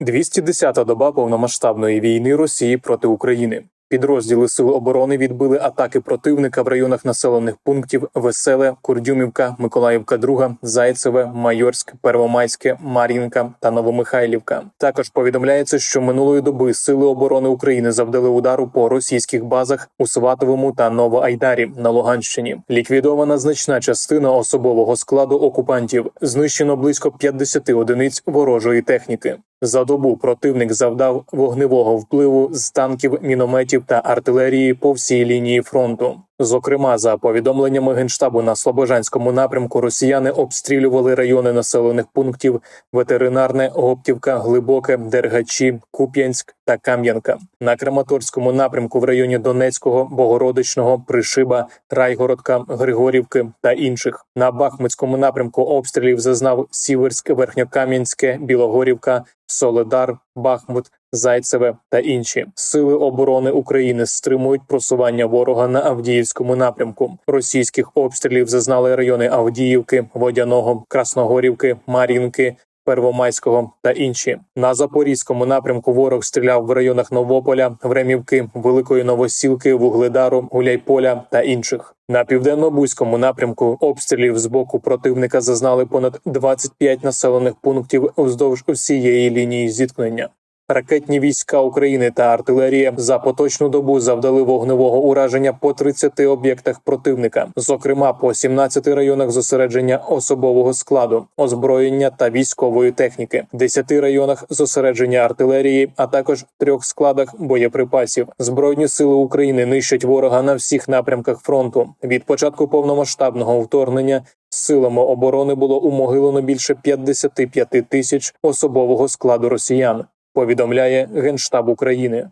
210-та доба повномасштабної війни Росії проти України. Підрозділи Сил оборони відбили атаки противника в районах населених пунктів Веселе, Курдюмівка, Миколаївка, Друга, Зайцеве, Майорськ, Первомайське, Мар'їнка та Новомихайлівка. Також повідомляється, що минулої доби Сили оборони України завдали удару по російських базах у Сватовому та Новоайдарі на Луганщині. Ліквідована значна частина особового складу окупантів. Знищено близько 50 одиниць ворожої техніки. За добу противник завдав вогневого впливу з танків, мінометів та артилерії по всій лінії фронту. Зокрема, за повідомленнями генштабу на Слобожанському напрямку, росіяни обстрілювали райони населених пунктів ветеринарне, Гоптівка, Глибоке, Дергачі, Куп'янськ та Кам'янка. На Краматорському напрямку в районі Донецького, Богородичного, Пришиба, Райгородка, Григорівки та інших. На Бахмутському напрямку обстрілів зазнав Сіверськ, Верхньокам'янське, Білогорівка, Соледар, Бахмут, Зайцеве та інші сили оборони України стримують просування ворога на Авдіївському напрямку. Російських обстрілів зазнали райони Авдіївки, Водяного, Красногорівки, Мар'їнки. Первомайського та інші на запорізькому напрямку ворог стріляв в районах Новополя, Времівки, Великої Новосілки, Вугледару, Гуляйполя та інших. На південно-бузькому напрямку обстрілів з боку противника зазнали понад 25 населених пунктів вздовж усієї лінії зіткнення. Ракетні війська України та артилерія за поточну добу завдали вогневого ураження по 30 об'єктах противника, зокрема по 17 районах зосередження особового складу, озброєння та військової техніки, 10 районах зосередження артилерії, а також трьох складах боєприпасів. Збройні сили України нищать ворога на всіх напрямках фронту. Від початку повномасштабного вторгнення силами оборони було умогилено більше 55 тисяч особового складу росіян повідомляє Генштаб України.